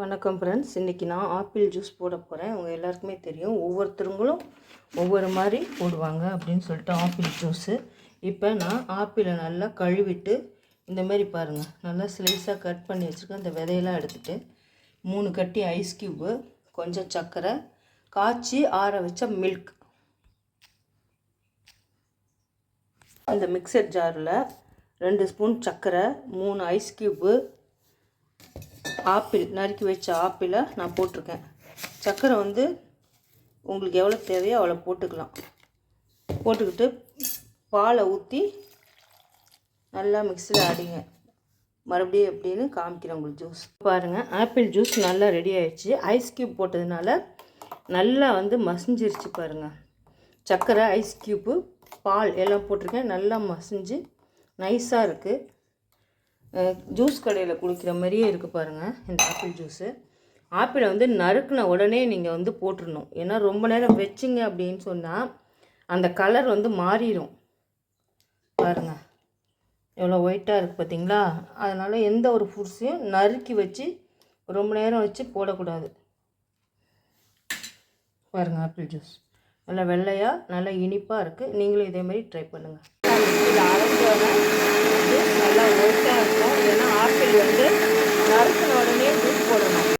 வணக்கம் ஃப்ரெண்ட்ஸ் இன்றைக்கி நான் ஆப்பிள் ஜூஸ் போட போகிறேன் உங்கள் எல்லாருக்குமே தெரியும். ஒவ்வொருத்தருங்களும் ஒவ்வொரு மாதிரி போடுவாங்க அப்படின்னு சொல்லிட்டு ஆப்பிள் ஜூஸு இப்போ நான் ஆப்பிளை நல்லா கழுவிட்டு இந்த மாதிரி பாருங்கள் நல்லா ஸ்லைஸாக கட் பண்ணி வச்சுருக்கேன். அந்த விதையெல்லாம் எடுத்துகிட்டு மூணு கட்டி ஐஸ் க்யூபு கொஞ்சம் சர்க்கரை காய்ச்சி ஆற வச்ச மில்க் அந்த மிக்சர் ஜாரில் ரெண்டு ஸ்பூன் சர்க்கரை மூணு ஐஸ் க்யூப்பு ஆப்பிள் நறுக்கி வச்ச ஆப்பிளை நான் போட்டிருக்கேன். சர்க்கரை வந்து உங்களுக்கு எவ்வளோ தேவையோ அவ்வளோ போட்டுக்கலாம். போட்டுக்கிட்டு பாலை ஊற்றி நல்லா மிக்சியில் அடிங்க. மறுபடியும் எப்படின்னு காமிக்கிறேன் உங்களுக்கு ஜூஸ் பாருங்கள் ஆப்பிள் ஜூஸ் நல்லா ரெடி ஆயிடுச்சு. ஐஸ் க்யூப் போட்டதுனால நல்லா வந்து மசிஞ்சிருச்சு பாருங்கள் சர்க்கரை ஐஸ் க்யூப்பு பால் எல்லாம் போட்டிருக்கேன். நல்லா மசிஞ்சு நைஸாக இருக்குது ஜூஸ் கடையில் குடிக்கிற மாதிரியே இருக்குது பாருங்கள் இந்த ஆப்பிள் ஜூஸு. ஆப்பிளை வந்து நறுக்கின உடனே நீங்கள் வந்து போட்டுடணும் ஏன்னா ரொம்ப நேரம் வச்சிங்க அப்படின்னு சொன்னால் அந்த கலர் வந்து மாறிடும் பாருங்கள் எவ்வளோ ஒயிட்டாக இருக்குது பார்த்தீங்களா அதனால் எந்த ஒரு ஃப்ரூட்ஸையும் நறுக்கி வச்சு ரொம்ப நேரம் வச்சு போடக்கூடாது. பாருங்கள் ஆப்பிள் ஜூஸ். நல்லா வெள்ளையாக நல்லா இனிப்பாக இருக்குது நீங்களும் இதே மாதிரி ட்ரை பண்ணுங்கள்